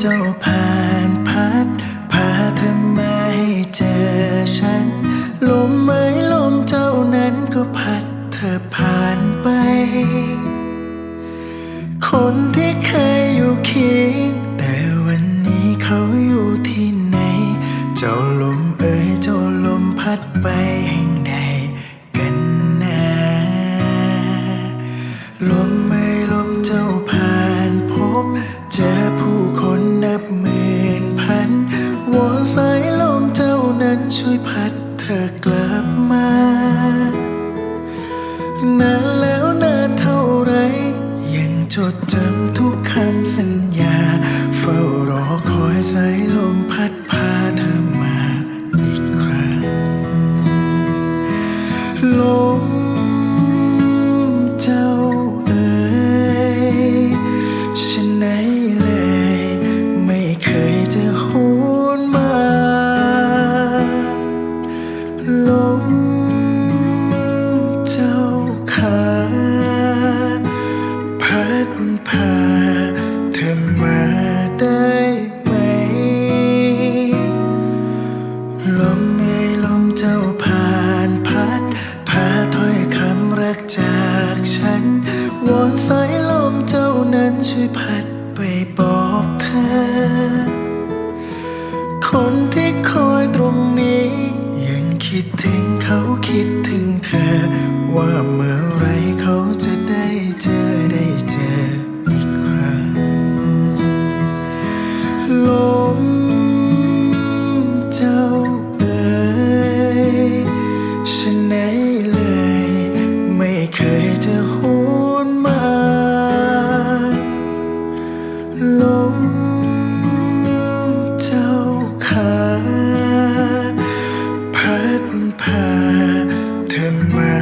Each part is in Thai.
เจ้าผ่านพัดพาเธอมาให้เจอฉัน ลมไม้ลมเจ้านั้นก็พัดเธอผ่านไป คนที่เคยอยู่เคียง นั้นช่วยพัดเธอกลับมานานแล้วนานเท่าไร ยังจดจำทุกคำสัญญา เฝ้ารอคอยสายลมพัดพาเธอมาอีกครั้งลม ช่วยพัดไปบอกเธอ คนที่คอยตรงนี้ ยังคิดถึงเขาคิดถึงเธอ ว่าเมื่อไรเขาจะได้เจอ พาเธอมา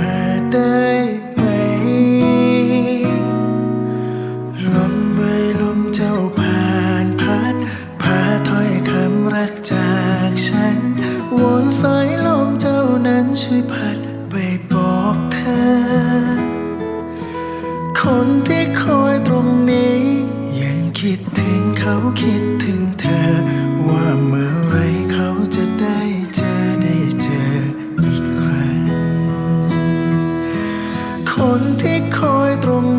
ได้ไหม ลมใบลมเจ้าผ่านพัด พาถอยคำรักจากฉัน วนสายลมเจ้านั้นช่วยพัไปบอกเธอ คนที่คอยตรงนี้ ยังคิดถึงเขาคิด นที่คอยตรง